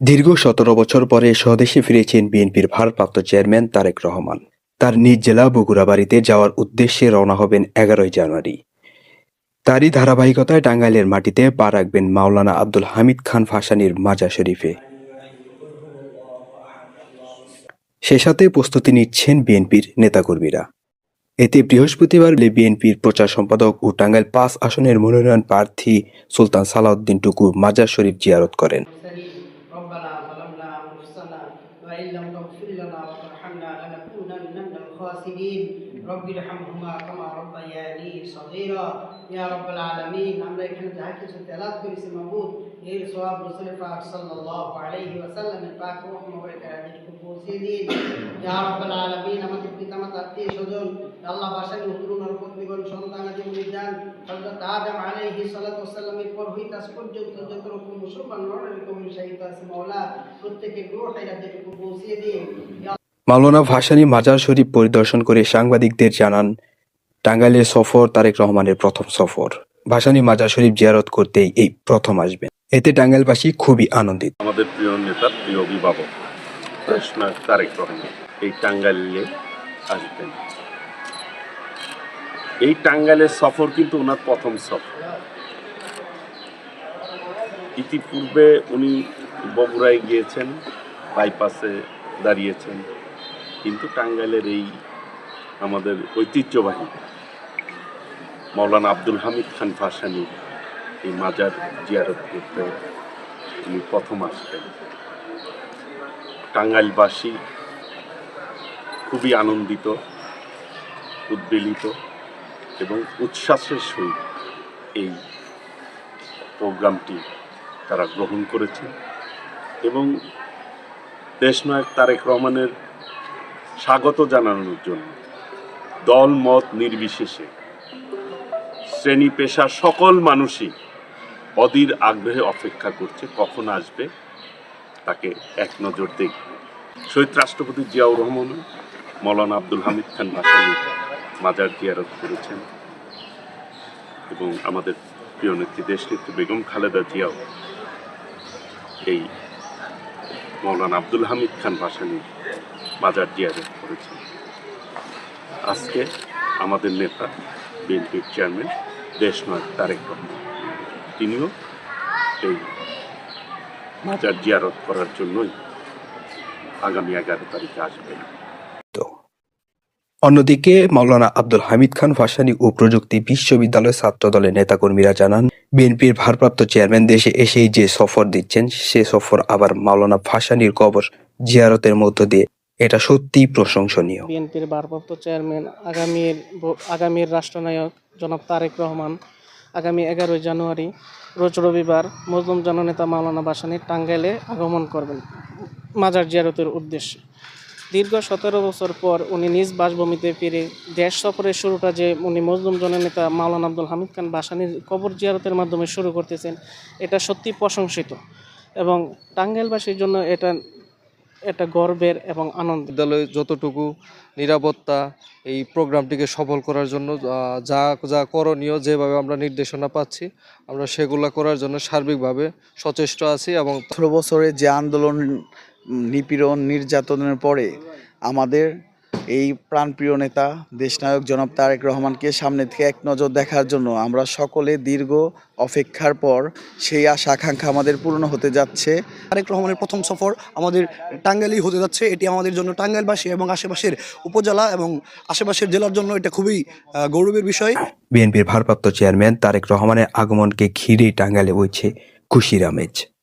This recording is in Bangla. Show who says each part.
Speaker 1: দীর্ঘ সতেরো বছর পরে স্বদেশে ফিরেছেন বিএনপির ভারপ্রাপ্ত চেয়ারম্যান তারেক রহমান। তার নিজ জেলা বগুড়া বাড়িতে যাওয়ার উদ্দেশ্যে রওনা হবেন এগারোই জানুয়ারি। তারই ধারাবাহিকতায় টাঙ্গাইলের মাটিতে পা রাখবেন মাওলানা আব্দুল হামিদ খান ফাসানির মাজা শরীফে। সে সাথে প্রস্তুতি নিচ্ছেন বিএনপির নেতাকর্মীরা। এতে বৃহস্পতিবার বিএনপির প্রচার সম্পাদক ও টাঙ্গাইল পাঁচ আসনের মনোনয়ন প্রার্থী সুলতান সালাউদ্দিন টুকু মাজার শরীফ জিয়ারত করেন।
Speaker 2: وإن لم تغفر لنا وترحمنا لنكونن من الخاسرين رب ارحمهما كما ربياني صغيرا يا رب العالمين আমরা এখানে যা কিছু তেলাওয়াত করেছি মাবুদ এর সওয়াব রাসূল পাক সাল্লাল্লাহু আলাইহি ওয়াসাল্লামের পাক রূহ মুবারকের হাদিসকে পৌঁছে দিন ইয়া রাব্বাল আলামিন আমাদের পিতামাতা আত্মীয় স্বজন আল্লাহ বাসায় নতুন নরপতিগণ সন্তান আদি হযরত আদম সালাতু ওয়াসাল্লামের পর হইতে আজ পর্যন্ত যত রকম মুসলমান শাহিদ আছে মাওলা প্রত্যেকের গ্রহ হাইরাতটুকু পৌঁছে দিন ইয়া
Speaker 1: মাওলানা ভাসানী মাজার শরীফ পরিদর্শন করে সাংবাদিকদের জানান টাঙ্গাইলের সফর তারেক রহমানের প্রথম সফর। ভাসানী মাজার শরীফ জিয়ারত করতেই এই প্রথম আসবেন। এতে টাঙ্গাইলবাসী খুবই আনন্দিত।
Speaker 3: আমাদের প্রিয় নেতার প্রিয় অভিভাবক তারেক রহমান এই টাঙ্গাইলে আসবেন। এই টাঙ্গাইলের সফর কিন্তু ওনার প্রথম সফর। ইতিপূর্বে উনি বগুড়ায় গিয়েছেন, বাইপাসে দাঁড়িয়েছেন। কিন্তু টাঙ্গাইলের এই আমাদের ঐতিহ্যবাহী মৌলানা আব্দুল হামিদ খান ফাসানি এই মাজার জিয়ারত করতে উনি প্রথম আসবেন। টাঙ্গাইলবাসী খুবই আনন্দিত, উদ্বেলিত এবং উচ্ছ্বাসের সহিত এই প্রোগ্রামটি তারা গ্রহণ করেছে এবং দেশনায়ক তারেক রহমানের স্বাগত জানানোর জন্য দল মত নির্বিশেষে শ্রেণি পেশার সকল মানুষই অধীর আগ্রহে অপেক্ষা করছে কখন আসবে, তাকে এক নজর দেখবে। শহীদ রাষ্ট্রপতি জিয়াউর রহমান মৌলানা আব্দুল হামিদ খান ভাসানী মাজার জিয়ারত করেছেন এবং আমাদের প্রিয় নেত্রী দেশ দেশনেত্রী বেগম খালেদা জিয়াও এই মৌলানা আব্দুল হামিদ খান ভাসানী মাজার জিয়ারত করেছেন। আজকে আমাদের নেতা বিএনপির চেয়ারম্যান দেশনায়ক তারেক রহমান, তিনিও এই মাজার জিয়ারত করার জন্যই আগামী এগারো তারিখে আসবেন।
Speaker 1: অন্যদিকে মাওলানা আব্দুল হামিদ খান ভাসানী ও প্রযুক্তি বিশ্ববিদ্যালয় ছাত্র দলের নেতাকর্মীরা জানান, বিএনপির ভারপ্রাপ্ত চেয়ারম্যান দেশে এসেই যে সফর দিচ্ছেন, সে সফর আবার মাওলানা ভাসানীর কবর জিয়ারতের মধ্য দিয়ে। এটা সত্যিই প্রশংসনীয়।
Speaker 4: বিএনপির ভারপ্রাপ্ত চেয়ারম্যান আগামীর আগামীর রাষ্ট্রনায়ক জনাব তারেক রহমান আগামী এগারোই জানুয়ারি, রোজ রবিবার মজলুম জননেতা মাওলানা বাসানি টাঙ্গাইলে আগমন করবেন। মাজার জিয়ারতের উদ্দেশ্যে। দীর্ঘ সতেরো বছর পর উনি নিজ বাসভূমিতে ফিরে দেশ সফরের শুরুটা যে উনি মজলুম জননেতা মাওলানা আব্দুল হামিদ খান বাসানির কবর জিয়ারতের মাধ্যমে শুরু করতেছেন এটা সত্যি প্রশংসিত এবং টাঙ্গাইলবাসীর জন্য এটা এটা গর্বের এবং আনন্দ
Speaker 5: বিদ্যালয়ে যতটুকু নিরাপত্তা এই প্রোগ্রামটিকে সফল করার জন্য যা যা করণীয় যেভাবে আমরা নির্দেশনা পাচ্ছি আমরা সেগুলো করার জন্য সার্বিকভাবে সচেষ্ট আছি এবং
Speaker 6: আঠারো বছরে যে আন্দোলন নিপীড়ন নির্যাতনের পরে আমাদের এই প্রাণপ্রিয় নেতা দেশনায়ক জনাব তারেক রহমানকে সামনে থেকে এক নজর দেখার জন্য আমরা সকলে দীর্ঘ অপেক্ষার পর সেই আশা আকাঙ্ক্ষা আমাদের পূর্ণ হতে যাচ্ছে।
Speaker 7: তারেক রহমানের প্রথম সফর আমাদের টাঙ্গাইলেই হতে যাচ্ছে। এটি আমাদের জন্য টাঙ্গাইলবাসী এবং আশেপাশের উপজেলা এবং আশেপাশের জেলার জন্য এটা খুবই গৌরবের বিষয়।
Speaker 1: বিএনপির ভারপ্রাপ্ত চেয়ারম্যান তারেক রহমানের আগমনকে ঘিরেই টাঙ্গাইলে বইছে খুশির আমেজ।